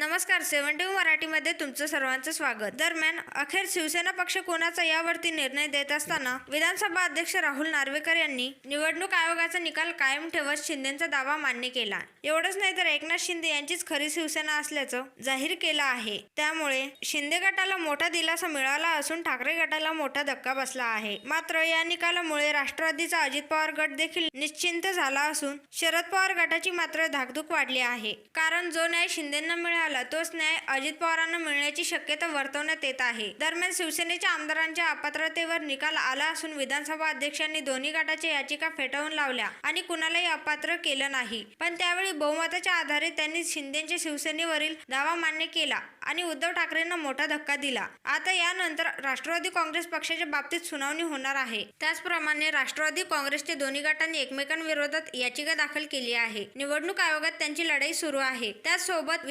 नमस्कार सेव्हन्टी मराठीमध्ये तुमचं सर्वांचं स्वागत. दरम्यान अखेर शिवसेना पक्ष कोणाचा यावरती निर्णय देत असताना विधानसभा अध्यक्ष राहुल नार्वेकर यांनी निवडणूक आयोगाचा निकाल कायम ठेवत शिंदेचा दावा मान्य केला. एवढंच नाही तर एकनाथ शिंदे यांचीच खरी शिवसेना असल्याचं जाहीर केलं आहे. त्यामुळे शिंदे गटाला मोठा दिलासा मिळाला असून ठाकरे गटाला मोठा धक्का बसला आहे. मात्र या निकालामुळे राष्ट्रवादीचा अजित पवार गट देखील निश्चिंत झाला असून शरद पवार गटाची मात्र धाकधूक वाढली आहे. कारण जो न्याय शिंदेंना मिळाला तोच न्याय अजित पवारांना मिळण्याची शक्यता वर्तवण्यात येत आहे. दरम्यान शिवसेनेच्या आमदारांच्या अपात्रतेवर निकाल आला असून विधानसभा अध्यक्षांनी दोन्ही गटाच्या याचिका फेटाळून लावल्या आणि कुणालाही अपात्र केलं नाही. पण त्यावेळी बहुमताच्या आधारे त्यांनी शिंदेच्या शिवसेनेवरील दावा मान्य केला आणि उद्धव ठाकरेंना मोठा धक्का दिला. आता यानंतर राष्ट्रवादी काँग्रेस पक्षाच्या बाबतीत सुनावणी होणार आहे. त्याचप्रमाणे राष्ट्रवादी काँग्रेसच्या दोन्ही गटांनी एकमेकांविरोधात याचिका दाखल केली आहे. निवडणूक आयोगात त्यांची लढाई सुरू आहे. त्याचसोबत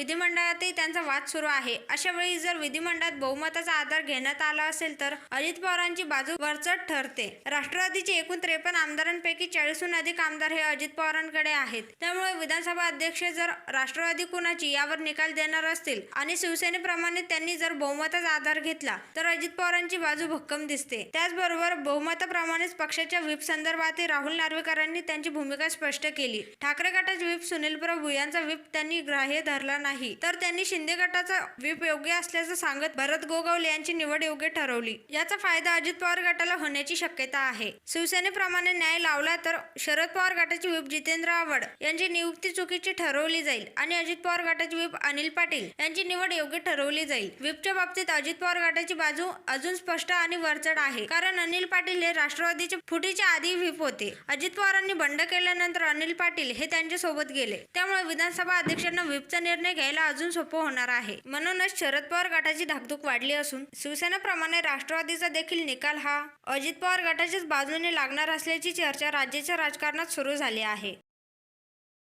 विधिमंडळातही त्यांचा वाद सुरू आहे. अशा वेळी जर विधिमंडळात बहुमताचा आधार घेण्यात आला असेल तर अजित पवारांची बाजू वरचढ ठरते. राष्ट्रवादीचे एकूण त्रेपन्न आमदारांपैकी चाळीसहून अधिक आमदार हे अजित पवारांकडे आहेत. त्यामुळे विधानसभा अध्यक्ष जर राष्ट्रवादी कुणाची यावर निकाल देणार असतील आणि शिवसेनेप्रमाणे त्यांनी जर बहुमताचा आधार घेतला तर अजित पवारांची बाजू भक्कम दिसते. त्याचबरोबर बहुमताप्रमाणेच पक्षाच्या व्हीप संदर्भातही राहुल नार्वेकरांनी त्यांची भूमिका स्पष्ट केली. ठाकरे गटाचे व्हीप सुनील प्रभू यांचा व्हीप त्यांनी ग्राह्य धरला नाही. तर त्यांनी शिंदे गटाचा व्हीप योग्य असल्याचं सांगत भरत गोगावले यांची निवड योग्य ठरवली. याचा फायदा अजित पवार गटाला होण्याची शक्यता आहे. शिवसेनेप्रमाणे न्याय लावला तर शरद पवार गटाची व्हीप जितेंद्र आवड यांची नियुक्ती चुकीची ठरवली जाईल आणि अजित पवार गटाची व्हीप अनिल पाटील यांची निवड योग्य ठरवली जाईल. व्हीपच्या बाबतीत अजित पवार गटाची बाजू अजून स्पष्ट आणि वरचढ आहे. कारण अनिल पाटील हे राष्ट्रवादीचे फुटीच्या आधी व्हीप होते. अजित पवारांनी बंड केल्यानंतर अनिल पाटील हे त्यांच्यासोबत गेले. त्यामुळे विधानसभा अध्यक्षांना व्हीपचा निर्णय घ्यायला अजून अजून सोपं होणार आहे. म्हणूनच शरद पवार गटाची धाकधूक वाढली असून शिवसेनेप्रमाणे राष्ट्रवादीचा देखील निकाल हा अजित पवार गटाच्याच बाजूने लागणार असल्याची चर्चा राज्याच्या राजकारणात सुरू झाली आहे.